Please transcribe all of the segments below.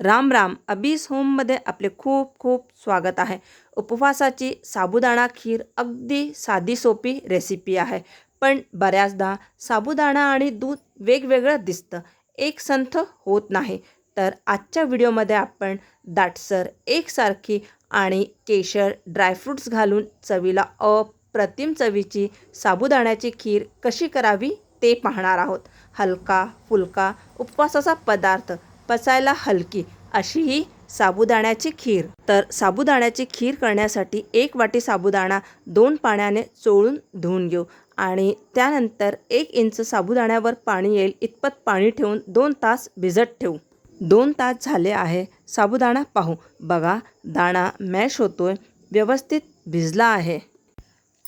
राम राम. अबीस होममध्ये आपले खूप खूप स्वागत आहे. उपवासाची साबुदाणा खीर अगदी साधी सोपी रेसिपी आहे. पण बऱ्याचदा साबुदाणा आणि दूध वेगवेगळं दिसतं. एक संथ होत नाही. तर आजच्या व्हिडिओमध्ये आपण दाटसर एकसारखी आणि केशर ड्रायफ्रूट्स घालून चवीला अप्रतिम चवीची साबुदाण्याची खीर कशी करावी ते पाहणार आहोत. हलका फुलका उपवासाचा पदार्थ पचायला हलकी अशी ही साबुदाण्याची खीर. तर साबुदाण्याची खीर करण्यासाठी एक वाटी साबुदाणा दोन पाण्याने चोळून धुवून घेऊ आणि त्यानंतर एक इंच साबुदाण्यावर पाणी येईल इतपत पाणी ठेवून दोन तास भिजत ठेवू. दोन तास झाले आहे साबुदाणा पाहू. बघा दाणा मॅश होतोय व्यवस्थित भिजला आहे.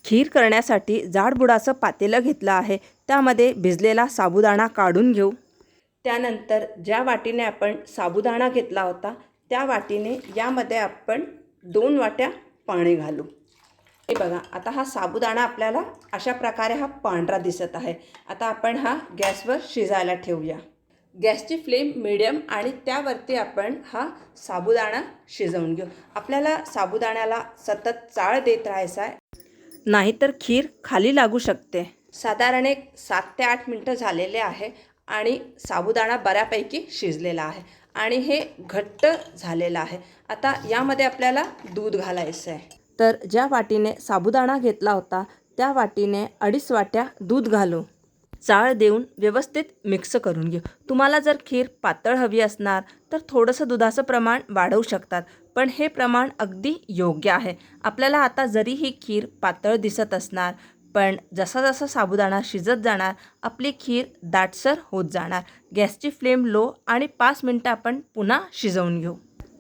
खीर करण्यासाठी जाडबुडाचं पातेलं घेतलं आहे त्यामध्ये भिजलेला साबुदाणा काढून घेऊ. त्यानंतर ज्या वाटीने आपण साबुदाणा घेतला होता त्या वाटीने यामध्ये आपण दोन वाट्या पाणी घालू. हे बघा आता हा साबुदाणा आपल्याला अशा प्रकारे हा पांढरा दिसत आहे. आता आपण हा गॅसवर शिजायला ठेवूया. गॅसची फ्लेम मिडियम आणि त्यावरती आपण हा साबुदाणा शिजवून घेऊ. आपल्याला साबुदाण्याला सतत चाळ देत राहायचा आहे. नाहीतर खीर खाली लागू शकते. साधारण एक सात ते आठ मिनटं झालेले आहे. आणि साबुदाणा बऱ्यापैकी शिजलेला आहे. आणि हे घट्ट झालेलं आहे. आता यामध्ये आपल्याला दूध घालायचं आहे तर ज्या वाटीने साबुदाणा घेतला होता त्या वाटीने अडीच वाट्या दूध घालू. चाळ देऊन व्यवस्थित मिक्स करून घेऊ. तुम्हाला जर खीर पातळ हवी असणार तर थोडंसं दुधाचं प्रमाण वाढवू शकतात पण हे प्रमाण अगदी योग्य आहे. आपल्याला आता जरी ही खीर पातळ दिसत असणार पण जसा जसा साबुदाणा शिजत जाणार आपली खीर दाटसर होत जाणार. गॅसची फ्लेम लो आणि पाच मिनटं आपण पुन्हा शिजवून घेऊ.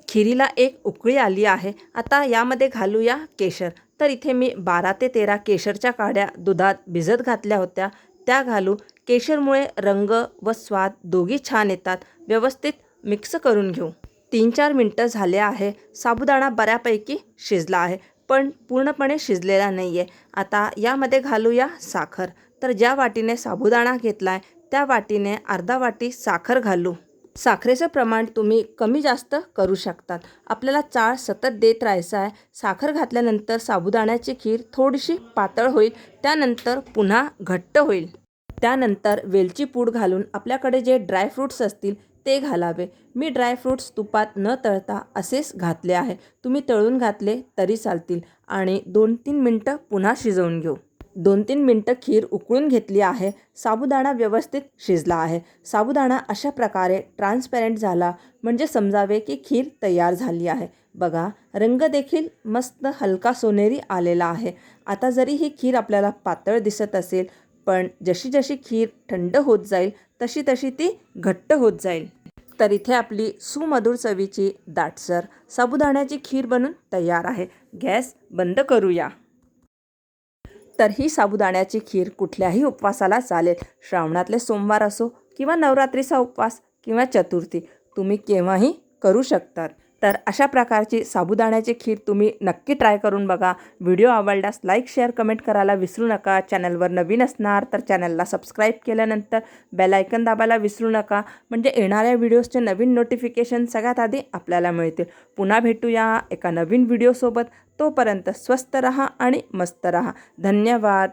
खिरीला एक उकळी आली आहे. आता यामध्ये घालूया केशर. तर इथे मी बारा ते तेरा केशरच्या काड्या दुधात भिजत घातल्या होत्या. त्या घालू. केशरमुळे रंग व स्वाद दोघी छान येतात. व्यवस्थित मिक्स करून घेऊ. तीन चार मिनटं झाले आहे. साबुदाणा बऱ्यापैकी शिजला आहे. पण पूर्णपणे शिजलेला नाही आहे आता यामध्ये घालूया साखर. तर ज्या वाटीने साबुदाणा घेतला आहे त्या वाटीने अर्धा वाटी साखर घालू. साखरेचं प्रमाण तुम्ही कमी जास्त करू शकतात. आपल्याला चाळ सतत देत राहायचं आहे साखर घातल्यानंतर साबुदाण्याची खीर थोडीशी पातळ होईल त्यानंतर पुन्हा घट्ट होईल. त्यानंतर वेलची पूड घालून आपल्याकडे जे ड्रायफ्रूट्स असतील ते घालावे. मी ड्रायफ्रूट्स तुपात न तळता असेच घातले आहे. तुम्ही तळून घातले तरी चालतील. आणि दोन तीन मिनटं पुन्हा शिजवून घेऊ. दोन तीन मिनटं खीर उकळून घेतली आहे. साबुदाणा व्यवस्थित शिजला आहे. साबुदाणा अशा प्रकारे ट्रान्सपॅरंट झाला म्हणजे समजावे की खीर तयार झाली आहे. बघा रंग देखील मस्त हलका सोनेरी आलेला आहे. आता जरी ही खीर आपल्याला पातळ दिसत असेल पण जशी जशी खीर थंड होत जाईल तशी तशी ती घट्ट होत जाईल. तर इथे आपली सुमधुर चवीची दाटसर साबुदाण्याची खीर बनून तयार आहे. गॅस बंद करूया. तर ही साबुदाण्याची खीर कुठल्याही उपवासाला चालेल. श्रावणातले सोमवार असो किंवा नवरात्रीचा उपवास किंवा चतुर्थी तुम्ही केव्हाही करू शकतात. तर अशा प्रकारची साबुदाण्याची खीर तुम्ही नक्की ट्राय करून बघा. व्हिडिओ आवडल्यास लाईक शेअर कमेंट करायला विसरू नका. चॅनलवर नवीन असणार तर चॅनलला सबस्क्राईब केल्यानंतर बेलायकन दाबायला विसरू नका. म्हणजे येणाऱ्या व्हिडिओजचे नवीन नोटिफिकेशन सगळ्यात आधी आपल्याला मिळतील. पुन्हा भेटूया एका नवीन व्हिडिओसोबत तोपर्यंत स्वस्त रहा आणि मस्त रहा. धन्यवाद.